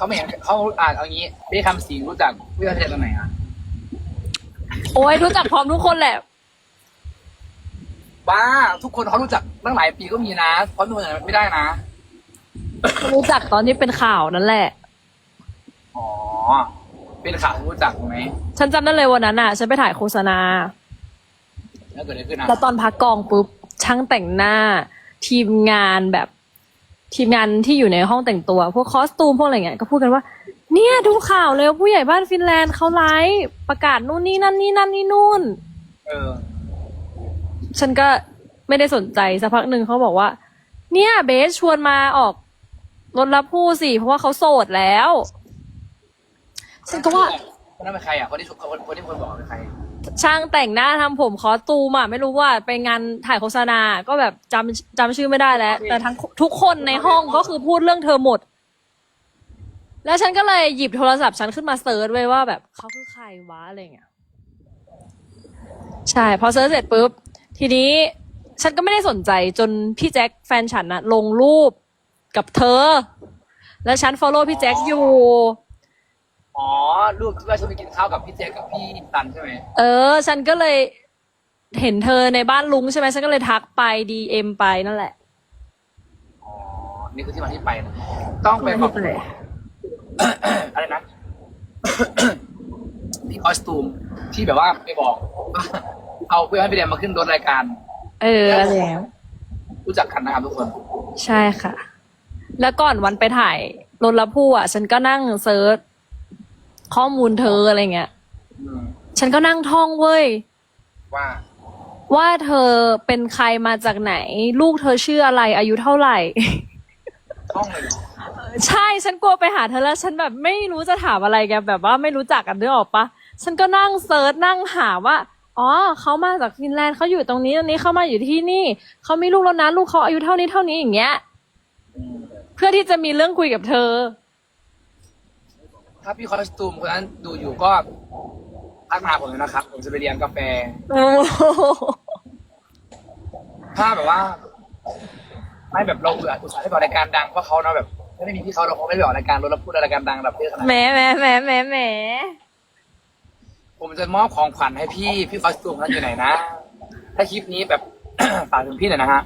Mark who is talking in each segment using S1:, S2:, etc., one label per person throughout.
S1: เขาไม่เห็นเขาอ่านเอางี้พี่คำสิงรู้จักพี่ประเทศตรงไหนอะ
S2: โอ้ยรู้จักพร้อมทุกคนแหละ
S1: บ้าทุกคนเขารู้จักตั้งหลายปีก็มีนะเพราะทุกคนไม่ได้นะ
S2: รู้จักตอนที่เป็นข่าวนั่นแหละ
S1: อ๋อ เป็นข่าวที่รู้จักไหม
S2: ฉันจำได้เลยวันนั้นอะ ฉันไปถ่ายโฆษณา
S1: แล้วเกิดอะไรขึ้นนะ
S2: แล้วตอนพักกองปุ๊บช่างแต่งหน้าทีมงานแบบ ทีมงานที่อยู่ในห้องแต่งตัว พวกคอสตูมพวกอะไรเงี้ยก็พูดกันว่า เนี่ยดูข่าวเลยว่าผู้ใหญ่บ้านฟินแลนด์เขาไลฟ์ประกาศนู่นนี่นั่นนี่นั่นนี่นู่น
S1: เออ
S2: ฉันก็ไม่ได้สนใจสักพักหนึ่งเขาบอกว่า เนี่ยเบสชวนมาออกรถรับผู้สิเพราะว่าเขาโสดแล้ว ฉันก็ว่า
S1: คนนั้นเป็นใครอะ คนที่คนคนที่คนบอกเป็นใคร
S2: ช่างแต่งหน้าทำผมคอสตูมอะ ไม่รู้ว่าไปงานถ่ายโฆษณา ก็แบบจำจำชื่อไม่ได้แล้ว แต่ทั้งทุกคนในห้องก็คือพูดเรื่องเธอหมด แล้วฉันก็เลยหยิบโทรศัพท์ฉันขึ้นมาเซิร์ชไว้ว่าแบบเขาคือใครวะอะไรเงี้ยใช่ พอเซิร์ชเสร็จปุ๊บ ทีนี้ฉันก็ไม่ได้สนใจจนพี่แจ็คแฟนฉันนะลงรูปกับเธอ แล้วฉันฟอลโล่พี่แจ็คอยู่
S1: อ๋อรูปที่ว่าฉันไปกินข้าวกับพี่เจกับพี่ตันใช่ไหม
S2: เออ ฉันก็เลยเห็นเธอในบ้านลุงใช่ไหมฉันก็เลยทักไปดีเอ็มไปนั่นแหละ
S1: อ๋อ นี่คือที่มาที่ไปนะต้องไปบอกอะไรนะ พี่คอสตูมที่แบบว่าไปบอกว่าเอาเพื่อนให้ไปเรียนมาขึ้นรถรายการ
S2: เออ แล้ว
S1: รู้จักกันนะครับทุกคน
S2: ใช่ค่ะ แล้วก่อนวันไปถ่ายรถละผู้อะ ฉันก็นั่งเซิร์ช ข้อมูลเธออะไรเงี้ย
S1: อืม
S2: ฉันก็นั่งท่องเว้ย
S1: ว่า
S2: ว่าเธอเป็นใครมาจากไหน ลูกเธอชื่ออะไรอายุเท่าไหร่
S1: ห้องเลยเหรอ
S2: ใช่ฉันกลัวไปหาเธอแล้ว ฉันแบบไม่รู้จะถามอะไรแกแบบว่าไม่รู้จักกันด้วยออกปะฉันก็นั่งเซิร์ชนั่งหาว่าอ๋อเขามาจากฟินแลนด์เขาอยู่ตรงนี้ตรงนี้เขามาอยู่ที่นี่เขามีลูกแล้วนะลูกเขาอายุเท่านี้เท่านี้อย่างเงี้ย
S1: อืม
S2: เพื่อที่จะมีเรื่องคุยกับเธอ
S1: ถ้าพี่คอสตูมคนนั้นดูอยู่ก็ทักมาหาผมเลยนะครับ ผมจะไปเรียนกาแฟ
S2: โอ้โห
S1: ถ้าแบบว่า ไม่แบบเราเบื่ออุตส่าห์ให้ไปออกรายการดังเพราะเขาเนาะแบบถ้าไม่มีพี่เขาเราคงไม่ไปออกรายการรถรับพูดรายการดังระดับประเทศขนาด
S2: แหม
S1: นั้น
S2: แหมแหมแหมแหม
S1: ผมจะมอบของขวัญให้พี่พี่คอสตูมนั้นอยู่ไหนนะ ถ้าคลิปนี้แบบ ฝากถึงพี่หน่อยนะฮะ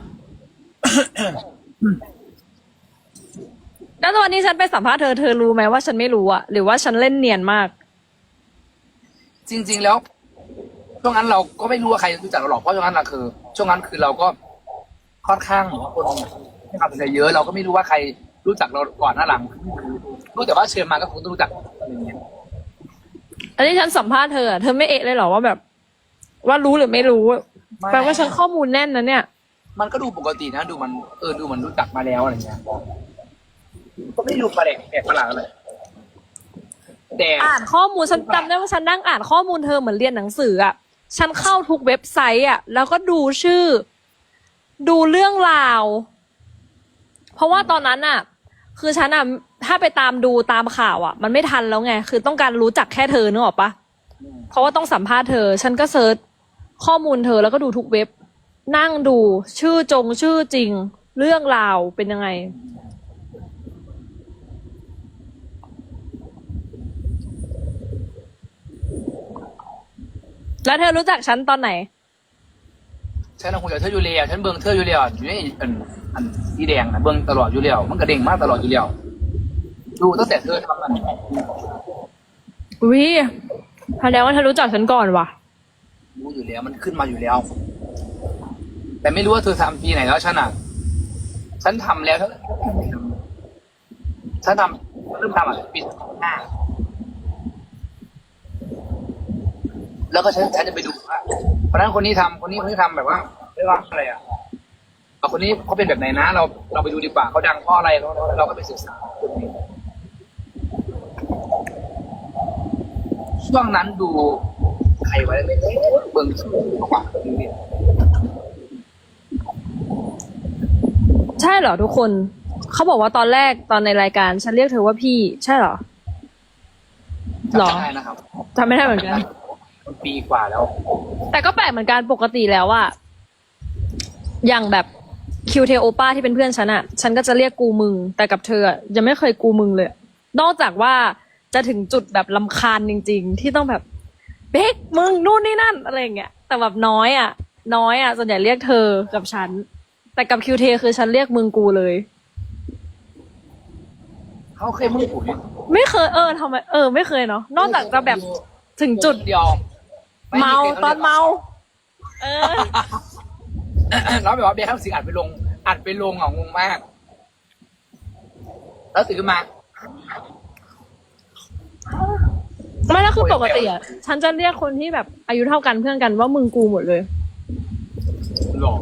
S2: แล้วตอนนี้ฉันไปสัมภาษณ์เธอ เธอรู้ไหมว่าฉันไม่รู้อะหรือว่าฉันเล่นเนียนมาก
S1: จริง ๆ แล้วช่วงนั้นเราก็ไม่รู้ว่าใครรู้จักเราหรอกเพราะช่วงนั้นเราคือ ช่วงนั้นคือเราก็ค่อนข้างคนให้ความสนใจเยอะ เราก็ไม่รู้ว่าใครรู้จักเราก่อนหน้าหลังรู้แต่ว่าเชิญมาก็คงต้องรู้จักอะไรอย่างเงี้ย
S2: อันนี้ฉันสัมภาษณ์เธออะเธอไม่เอะเลยเหรอว่าแบบ ว่ารู้หรือไม่รู้
S1: ไม่
S2: แปลว่าฉันข้อมูลแน่นนะเนี่ย
S1: มันก็ดูปกตินะ ดูมันเออดูมันรู้จักมาแล้วอะไรเงี้ย ก็ไม่ได้ดูประเด็กแปลกประหลาดเลยแต่
S2: อ่านข้อมูลฉันจำได้ว่าฉันนั่งอ่านข้อมูลเธอเหมือนเรียนหนังสืออะฉันเข้าทุกเว็บไซต์อะแล้วก็ดูชื่อ ดูเรื่องราว เพราะว่าตอนนั้นอะคือฉันอะถ้าไปตามดูตามข่าวอะมันไม่ทันแล้วไง คือต้องการรู้จักแค่เธอนึกออกปะเพราะว่าต้องสัมภาษณ์เธอ ฉันก็เซิร์ชข้อมูลเธอแล้วก็ดูทุกเว็บ นั่งดูชื่อจงชื่อจริง เรื่องราวเป็นยังไง แล้วเธอรู้จักฉันตอนไหน
S1: ฉันคงจะเธออยู่แล้วฉันเบิ่งเธออยู่แล้วอยู่ในอันอันสีแดงนะเบิ่งตลอดอยู่แล้วมันกระเด้งมากตลอดอยู่แล้วดูตั้งแต่เธอทำมัน
S2: วิแสดงว่าเธอรู้จักฉันก่อนว่ะ
S1: รู้อยู่แล้วมันขึ้นมาอยู่แล้ว แต่ไม่รู้ว่าเธอทำปีไหนแล้วฉันอะฉันทำแล้วฉันทำเริ่มทำอะปีห้า แล้วก็ฉันฉันจะไปดูว่าคนนั้นคนนี้ทำคนนี้คนนี้ทำแบบว่าเรียกว่าอะไรอะคนนี้เขาเป็นแบบไหนนะ เราเราไปดูดีกว่าเขาดังเพราะอะไรเราเราก็ไปศึกษาคนนี้ช่วงนั้นดูใครไว้ไม่ได้เบิ่งชื่อกว่า
S2: ใช่เหรอทุกคน เขาบอกว่าตอนแรกตอนในรายการ ฉันเรียกเธอว่าพี่ ใช่เหรอหรอ
S1: จำไม่ได้นะครับ
S2: จำไม่ได้เหมือนกัน
S1: มันปีกว่าแล้ว
S2: แต่ก็แปลกเหมือนกันปกติแล้วอะอย่างแบบคิวเทโอป้าที่เป็นเพื่อนฉันอะฉันก็จะเรียกกูมึง แต่กับเธออะยังไม่เคยกูมึงเลย นอกจากว่าจะถึงจุดแบบลำคาญจริง ๆ ที่ต้องแบบเบกมึงนู่นนี่นั่นอะไรอย่างเงี้ยแต่แบบน้อยอะน้อยอะส่วนใหญ่เรียกเธอกับฉัน แต่กับคิวเทคือฉันเรียกมึงกูเลย
S1: เขาเคยมึงกูเนี่ย
S2: ไม่เคยเออทำไมเออไม่เคยเนาะนอกจากจะแบบถึงจุด
S1: เดียวไเมา
S2: ตอนเมา เออ
S1: แล้วแบบว่าเบียร์ทั้งสิงอัดไปลง อัดไปลงอะงงมาก แล้วตื่นขึ้นมา
S2: ไม่แล้วคือปกติอะ ฉันจะเรียกคนที่แบบอายุเท่ากันเพื่อนกันว่ามึงกูหมดเลย
S1: หลอก